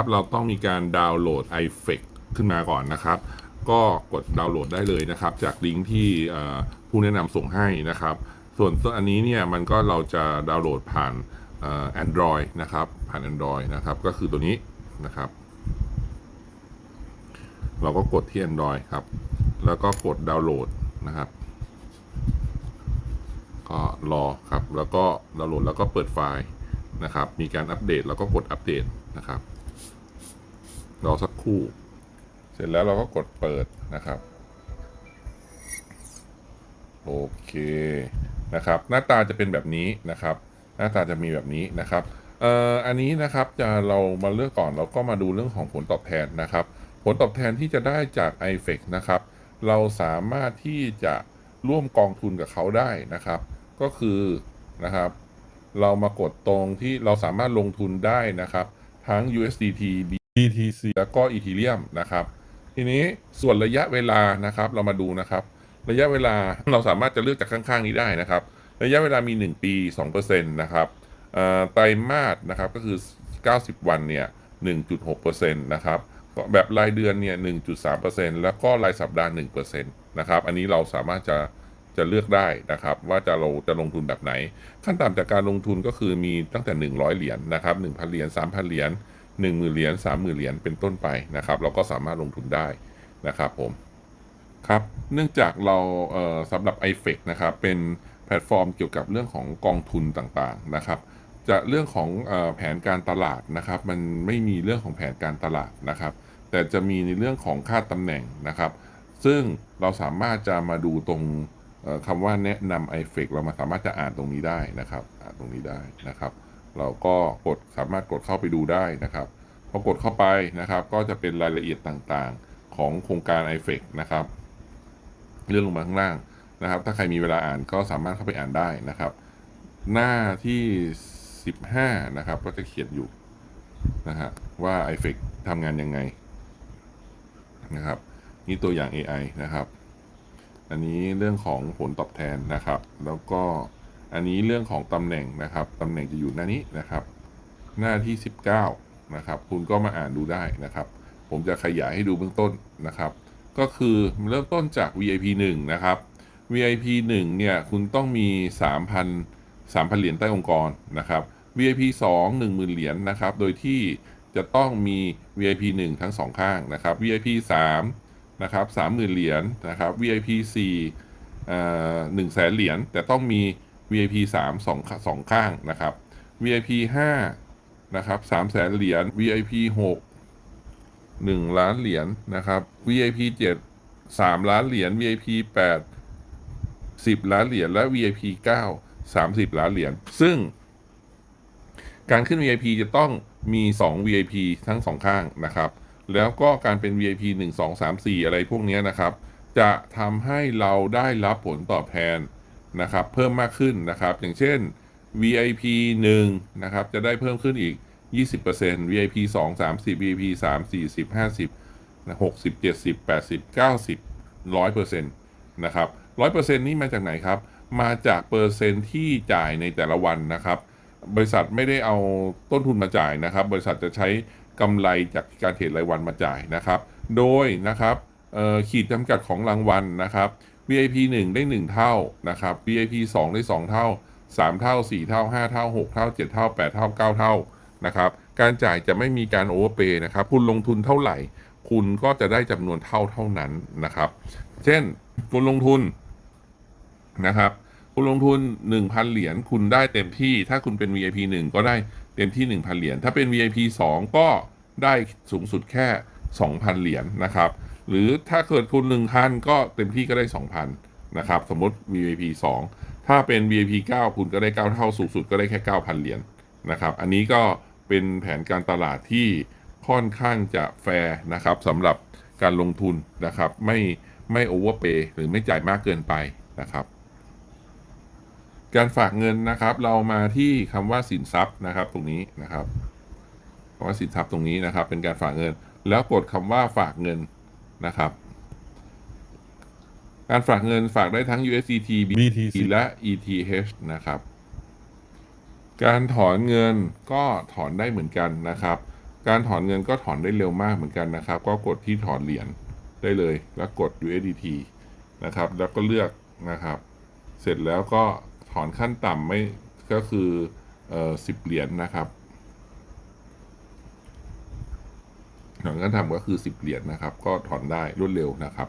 ครับ เราต้องมีการดาวน์โหลด i f e c ขึ้นมาก่อนนะครับ ก็กดดาวน์โหลดได้เลยนะครับ จากลิงก์ที่ผู้แนะนำส่งให้นะครับ ส่วนตัวอันนี้เนี่ยมันก็เราจะดาวน์โหลดผ่านเอ่อ Android นะครับ ผ่าน Android นะครับ ก็คือตัวนี้นะครับ เราก็กดที่ Android ครับ แล้วก็กดดาวน์โหลดนะครับก็รอครับ แล้วก็ดาวน์โหลดแล้วก็เปิดไฟล์นะครับ มีการอัปเดตแล้วก็กดอัปเดตนะครับ รอสักครู่ เสร็จแล้วเราก็กดเปิดนะครับ โอเคนะครับ หน้าตาจะเป็นแบบนี้นะครับ หน้าตาจะมีแบบนี้นะครับเอ่ออันนี้นะครับจะเรามาเลือกก่อนเราก็มาดูเรื่องของผลตอบแทนนะครับ ผลตอบแทนที่จะได้จาก i f e c นะครับ เราสามารถที่จะร่วมกองทุนกับเขาได้นะครับ ก็คือนะครับ เรามากดตรงที่เราสามารถลงทุนได้นะครับ ทั้ง USDT BTC แล้วก็ Ethereum นะครับ ทีนี้ส่วนระยะเวลานะครับ เรามาดูนะครับ ระยะเวลาเราสามารถจะเลือกจากข้างๆนี้ได้นะครับ ระยะเวลามี 1 ปี 2%นะครับอ่อไตรมาสนะครับก็คือ 90 วันเนี่ย 1.6%นะครับแบบรายเดือนเนี่ย 1.3%แล้วก็รายสัปดาห์ 1%นะครับ อันนี้เราสามารถจะจะเลือกได้นะครับ ว่าจะเราจะลงทุนแบบไหน ขั้นต่ำจากการลงทุนก็คือมีตั้งแต่ 100 เหรียญนะครับ 1,000 เหรียญ3,000 เหรียญ 10,000 เหรียญ30,000 เหรียญเป็นต้นไปนะครับ เราก็สามารถลงทุนได้นะครับผมครับเนื่องจากเราเสำหรับ i f e c นะครับเป็นแพลตฟอร์มเกี่ยวกับเรื่องของกองทุนต่างๆนะครับ จะเรื่องของอแผนการตลาดนะครับ มันไม่มีเรื่องของแผนการตลาดนะครับ แต่จะมีในเรื่องของค่าตำแหน่งนะครับ ซึ่งเราสามารถจะมาดูตรงคำว่าแนะนำ i f e c เรามาสามารถจะอ่านตรงนี้ได้นะครับอ่านตรงนี้ได้นะครับ เราก็กดสามารถกดเข้าไปดูได้นะครับพอกดเข้าไปนะครับก็จะเป็นรายละเอียดต่างๆของโครงการ i f e c นะครับเลื่อนลงมาข้างล่างนะครับ ถ้าใครมีเวลาอ่านก็สามารถเข้าไปอ่านได้นะครับ หน้าที่ 15 นะครับ ก็จะเขียนอยู่นะฮะว่า i f e c ทำงานยังไงนะครับ นี่ตัวอย่าง AI นะครับ อันนี้เรื่องของผลตอบแทนนะครับ แล้วก็ อันนี้เรื่องของตำแหน่งนะครับตำแหน่งจะอยู่หน้านี้นะครับ หน้าที่ 19นะครับ คุณก็มาอ่านดูได้นะครับ ผมจะขยายให้ดูเบื้องต้นนะครับ ก็คือเริ่มต้นจาก VIP 1 นะครับ VIP 1 เนี่ย คุณต้องมี 3,000 3,000 เหรียญในะครับนะครับ VIP 2 10,000 เหรียญนะครับ โดยที่จะต้องมี VIP 1 ทั้งสองข้างนะครับ VIP 3นะครับ30,000 เหรียญนะครับ VIP 4เอ่อ1แสนเหรียญแต่ต้องมี VIP 3สองสองข้างนะครับ VIP 5นะครับ3แสนเหรียญ VIP 6หนึ่งล้านเหรียญนะครับ VIP เจ็ดสามล้านเหรียญ VIP แปดสิบล้านเหรียญและ VIP เก้าสามสิบล้านเหรียญ ซึ่ง การขึ้น VIP จะต้องมี 2 VIP ทั้งสองข้างนะครับ แล้วก็การเป็น VIP 1 2 3 4 อะไรพวกนี้นะครับ จะทำให้เราได้รับผลตอบแทน นะครับเพิ่มมากขึ้นนะครับ อย่างเช่น VIP 1นะครับจะได้เพิ่มขึ้นอีก 20% VIP 2 30 VIP 3 40 50 60 70 80 90 100%นะครับ100%นี่มาจากไหนครับ มาจากเปอร์เซ็นต์ที่จ่ายในแต่ละวันนะครับ บริษัทไม่ได้เอาต้นทุนมาจ่ายนะครับ บริษัทจะใช้กำไรจากการเทรดรายวันมาจ่ายนะครับ โดยนะครับขีดจำกัดของรางวัลนะครับ VIP 1 ได้ 1 เท่านะครับ VIP 2 ได้ 2 เท่า 3 เท่า 4 เท่า 5 เท่า 6 เท่า 7 เท่า 8 เท่า 9 เท่านะครับการจ่ายจะไม่มีการโอเวอร์เปย์นะครับ คุณลงทุนเท่าไหร่ คุณก็จะได้จำนวนเท่าเท่านั้นนะครับ เช่นคุณลงทุนนะครับ คุณลงทุน 1,000 เหรียญคุณได้เต็มที่ ถ้าคุณเป็น VIP 1 ก็ได้เต็มที่ 1,000 เหรียญถ้าเป็น VIP 2 ก็ได้สูงสุดแค่ 2,000 เหรียญนะครับ หรือถ้าเกิดคุณ1,000 ก็เต็มที่ก็ได้ 2,000 นะครับ สมมติ VIP 2 ถ้าเป็น VIP 9 คุณก็ได้ 9 เท่าสูงสุดก็ได้แค่ 9,000 เหรียญนะครับ อันนี้ก็เป็นแผนการตลาดที่ค่อนข้างจะแฟร์นะครับสำหรับการลงทุนนะครับ ไม่ไม่โอเวอร์เปย์หรือไม่จ่ายมากเกินไปนะครับ การฝากเงินนะครับ เรามาที่คำว่าสินทรัพย์นะครับ ตรงนี้นะครับคำว่าสินทรัพย์ตรงนี้นะครับ เป็นการฝากเงิน แล้วกดคำว่าฝากเงิน นะครับ การฝากเงินฝากได้ทั้ง USDT BTC และ ETH นะครับ การถอนเงินก็ถอนได้เหมือนกันนะครับ การถอนเงินก็ถอนได้เร็วมากเหมือนกันนะครับ ก็กดที่ถอนเหรียญได้เลย แล้วกด USDT นะครับ แล้วก็เลือกนะครับ เสร็จแล้วก็ถอนขั้นต่ำไม่ก็คือเอ่อสิบเหรียญนะครับ ถอนเงินทำก็คือสิบเหรียญนะครับ ก็ถอนได้รวดเร็วนะครับ